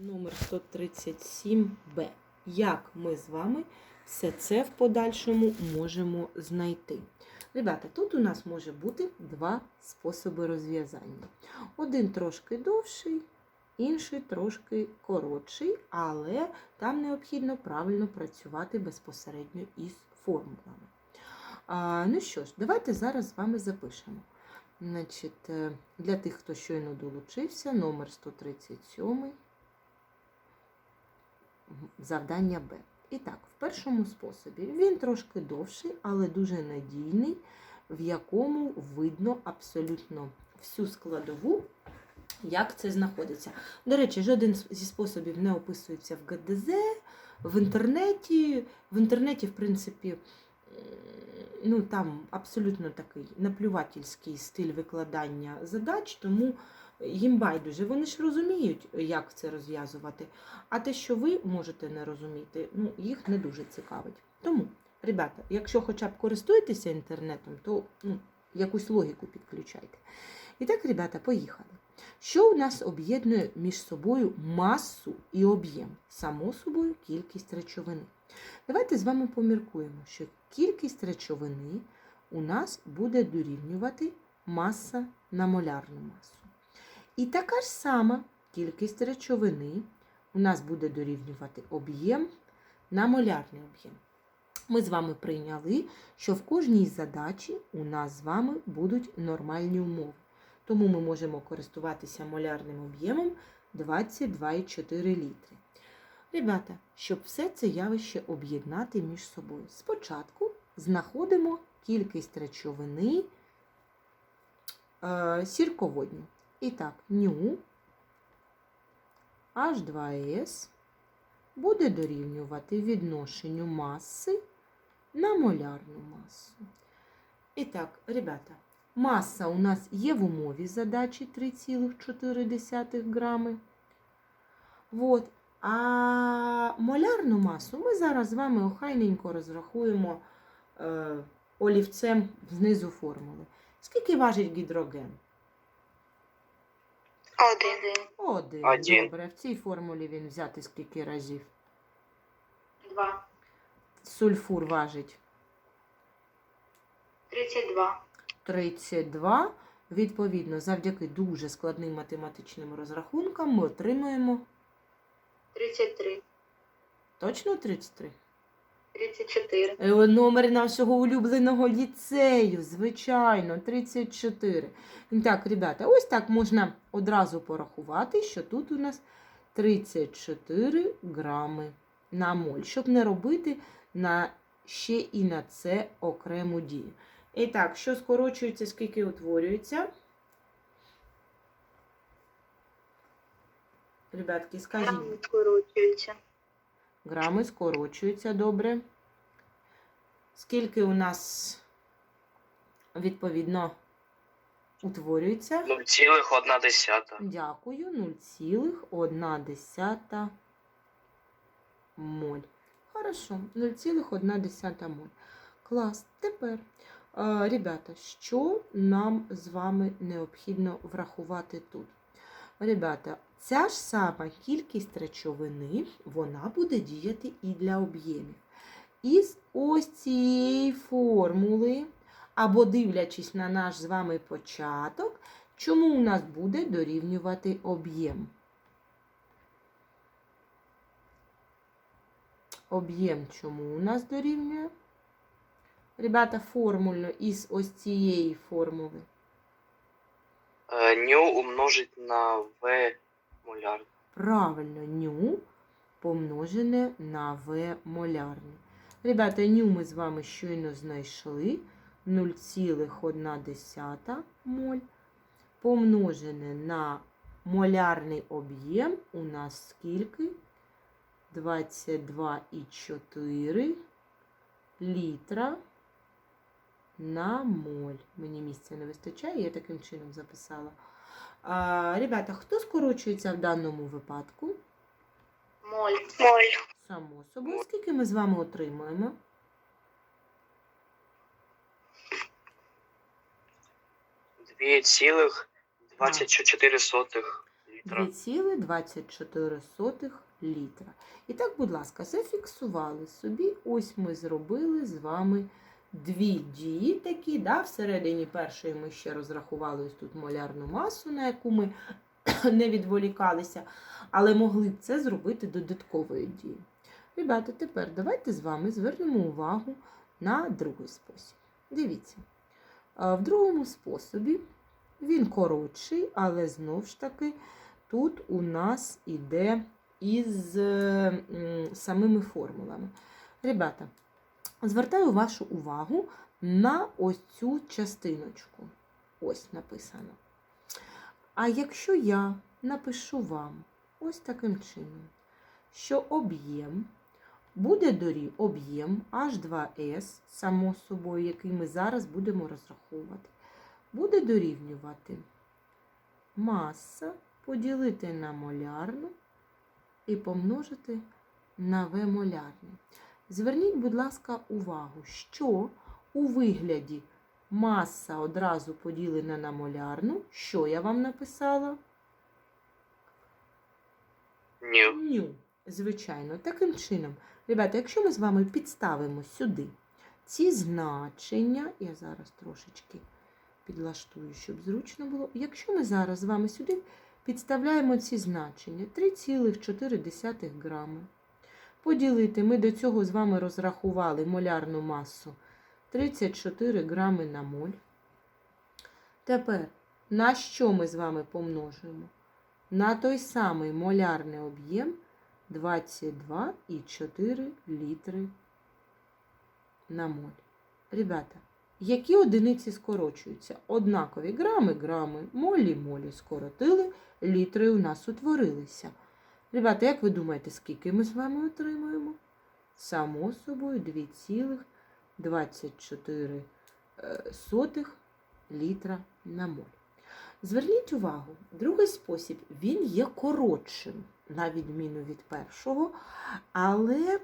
номер 137Б. Як ми з вами все це в подальшому можемо знайти? Ребята, тут у нас може бути два способи розв'язання. Один трошки довший, інший трошки коротший, але там необхідно правильно працювати безпосередньо із формулами. А, ну що ж, давайте зараз з вами запишемо. Значить, е, для тих, хто щойно долучився, номер 137, завдання Б. І так, в першому способі він трошки довший, але дуже надійний, в якому видно абсолютно всю складову, як це знаходиться. До речі, жоден зі способів не описується в ГДЗ, в інтернеті. В інтернеті, в принципі, ну, там абсолютно такий наплювательський стиль викладання задач, тому їм байдуже. Вони ж розуміють, як це розв'язувати. А те, що ви можете не розуміти, ну, їх не дуже цікавить. Тому, ребята, якщо хоча б користуєтеся інтернетом, то ну, якусь логіку підключайте. І так, ребята, поїхали. Що у нас об'єднує між собою масу і об'єм? Само собою кількість речовини. Давайте з вами поміркуємо, що кількість речовини у нас буде дорівнювати маса на молярну масу. І така ж сама кількість речовини у нас буде дорівнювати об'єм на молярний об'єм. Ми з вами прийняли, що в кожній задачі у нас з вами будуть нормальні умови. Тому ми можемо користуватися молярним об'ємом 22,4 літри. Ребята, щоб все це явище об'єднати між собою. Спочатку знаходимо кількість речовини е, сірководню. І ню H2S буде дорівнювати відношенню маси на молярну масу. І так, ребята, маса у нас є в умові задачі 3,4 грами. Вот. А молярну масу ми зараз з вами охайненько розрахуємо е, олівцем знизу формули. Скільки важить гідроген? Один. Один. Один. Добре. В цій формулі він взяти скільки разів? Два. Сульфур важить Тридцять два. 32. Відповідно, завдяки дуже складним математичним розрахункам ми отримуємо Тридцять три. точно 33. Тридцять чотири. Е, Номер нашого улюбленого ліцею, звичайно, 34. І Так, ребята, ось так можна одразу порахувати, що тут у нас 34 грами на моль, щоб не робити на ще і на це окрему дію. І так, що скорочується, скільки утворюється? Ребятки, скажіть. скорочуються. Грами скорочуються добре. Скільки у нас відповідно утворюється? 0,1. Дякую, 0,1 моль. Хорошо, 0,1 моль. Клас. Тепер, е, ребята, що нам з вами необхідно врахувати тут? Ребята, ця ж сама кількість речовини, вона буде діяти і для об'ємів. Із ось цієї формули, або дивлячись на наш з вами початок, чому у нас буде дорівнювати об'єм? Об'єм чому у нас дорівнює? Ребята, формульно із ось цієї формули. Ню умножить на В моляр. Правильно, ню помножене на В молярне. Ребята, ню ми з вами щойно знайшли 0,1 моль. Помножене на молярний об'єм у нас скільки? 22,4 літра на моль. Мені місця не вистачає, я таким чином записала. А, ребята, хто скорочується в даному випадку? Моль. Моль. Само собою. Скільки ми з вами отримуємо? Дві цілих 24 літра. літра. 2,24 літра. І так, будь ласка, зафіксували собі. Ось ми зробили з вами дві дії такі. Да? Всередині першої ми ще розрахували ось тут молярну масу, на яку ми не відволікалися, але могли б це зробити додатковою дією. Ребята, тепер давайте з вами звернемо увагу на другий спосіб. Дивіться, в другому способі він коротший, але знову ж таки тут у нас іде із самими формулами. Ребята, звертаю вашу увагу на ось цю частиночку. Ось написано. А якщо я напишу вам ось таким чином, що об'єм буде дорів об'єм H2S, само собою, який ми зараз будемо розраховувати, буде дорівнювати маса поділити на молярну і помножити на В молярну. Зверніть, будь ласка, увагу, що у вигляді маса одразу поділена на молярну, що я вам написала? Ню. Ню. Звичайно, таким чином. Ребята, якщо ми з вами підставимо сюди ці значення, я зараз трошечки підлаштую, щоб зручно було. Якщо ми зараз з вами сюди підставляємо ці значення 3,4 грами. Поділити, ми до цього з вами розрахували молярну масу 34 грами на моль. Тепер, на що ми з вами помножуємо? На той самий молярний об'єм 22,4 літри на моль. Ребята, які одиниці скорочуються? Однакові грами, грами, молі, молі скоротили, літри у нас утворилися. Ребята, як ви думаєте, скільки ми з вами отримуємо? Само собою 2,24 е, літра на моль. Зверніть увагу, другий спосіб він є коротшим, на відміну від першого, але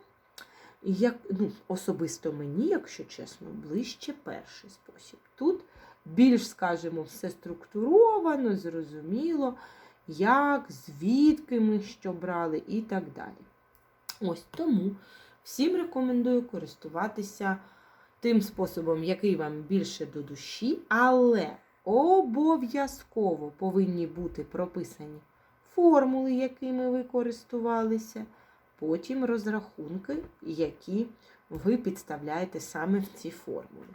як, ну, особисто мені, якщо чесно, ближче перший спосіб. Тут більш, скажімо, все структуровано, зрозуміло, як, звідки ми що брали і так далі. Ось тому всім рекомендую користуватися тим способом, який вам більше до душі, але обов'язково повинні бути прописані формули, якими ви користувалися, потім розрахунки, які ви підставляєте саме в ці формули.